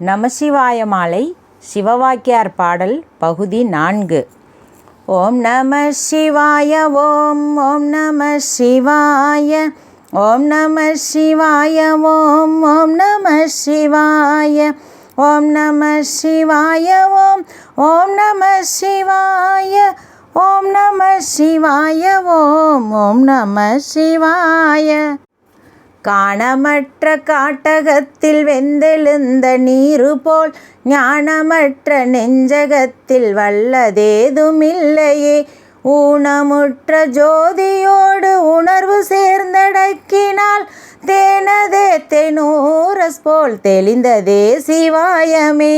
நமசிவாய மாலை சிவவாக்கியார் பாடல் பகுதி நான்கு. ஓம் நம சிவாய ஓம் ஓம் நம சிவாய ஓம் நம சிவாய ஓம் ஓம் நம சிவாய ஓம் நம சிவாய ஓம் ஓம் நம சிவாய ஓம் நம சிவாய ஓம் ஓம் நம சிவாய காணமற்ற காட்டகத்தில் வெந்தெழுந்த நீரு போல் ஞானமற்ற நெஞ்சகத்தில் வல்லதேதுமில்லையே. ஊனமுற்ற ஜோதியோடு உணர்வு சேர்ந்தடக்கினால் தேனதே தெனூரஸ் போல் தெளிந்ததே சிவாயமே.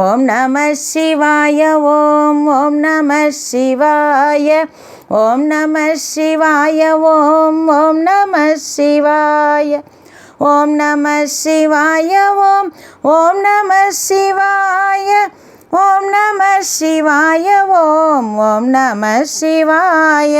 ஓம் நம சிவாய ஓம் ஓம் நம சிவாய ஓம் நம சிவாய ஓம் ஓம் நம சிவாய ஓம் நம சிவாய ஓம் ஓம் நம சிவாய ஓம் நம சிவாய ஓம் ஓம் நம சிவாய.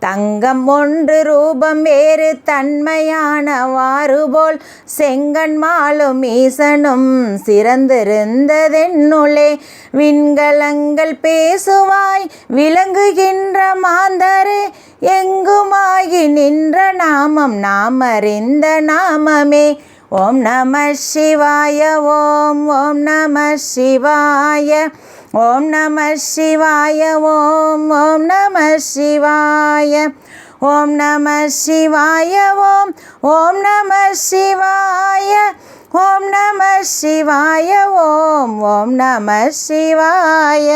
தங்கம் ஒன்று ரூபம் வேறு தன்மையான வாறுபோல். செங்கன் மாலும் ஈசனும் சிறந்திருந்ததென்னுளே. விண்கலங்கள் பேசுவாய் விளங்குகின்ற மாந்தரே. எங்குமாகி நின்ற நாமம் நாம் அறிந்த நாமமே. ஓம் நம சிவாய ஓம் ஓம் நம சிவாய. ஓம் நம சிவாய ஓம் ஓம் நம சிவாய ஓம் நம சிவாய ஓம் ஓம் நம சிவாய ஓம் நம சிவாய ஓம் ஓம் நம சிவாய.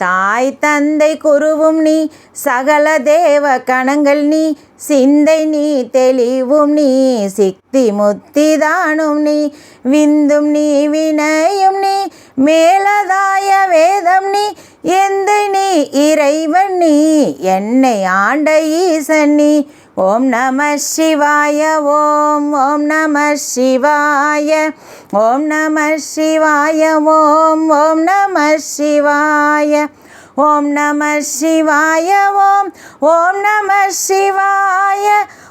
தாய் தந்தை குருவும் நீ சகல தேவ கணங்கள் நீ சிந்தை நீ தெளிவும் நீ சிக்தி முத்திதானும் நீ விந்தும் நீ வினையும் நீ மேலதாய வேதம் நீ எந்த நீ இறைவன் நீ என்னை ஆண்ட ஈசன் நீ. ஓம் நம சிவாய ஓம் ஓம் நம சிவாய ஓம் நம சிவாய ஓம் ஓம் நம சிவாய. ஓம் நம சிவாய ஓம் ஓம் நம சிவாய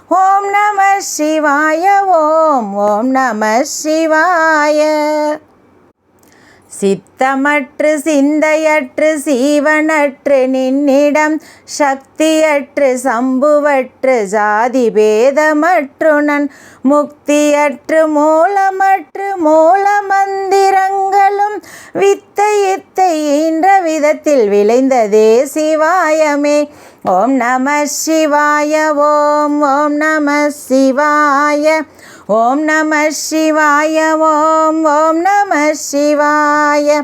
ஓம் நம சிவாய ஓம் ஓம் நம சிவாய. சித்தமற்று சிந்தையற்று சீவனற்று நின்னிடம் சக்தியற்று சம்புவற்று ஜாதி பேதமற்றுணன் முக்தியற்று மூலமற்று மூல மந்திரங்களும் வித்தை இத்தை ஈன்ற விதத்தில் விளைந்ததே சிவாயமே. ஓம் நம சிவாய ஓம் ஓம் நம சிவாய. ஓம் நம சிவாய ஓம் ஓம் நம சிவாய.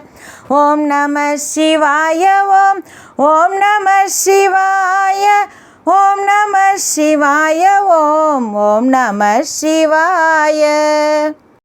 ஓம் நம சிவாய ஓம் ஓம் நம சிவாய. ஓம் நம சிவாய ஓம் ஓம் நம சிவாய.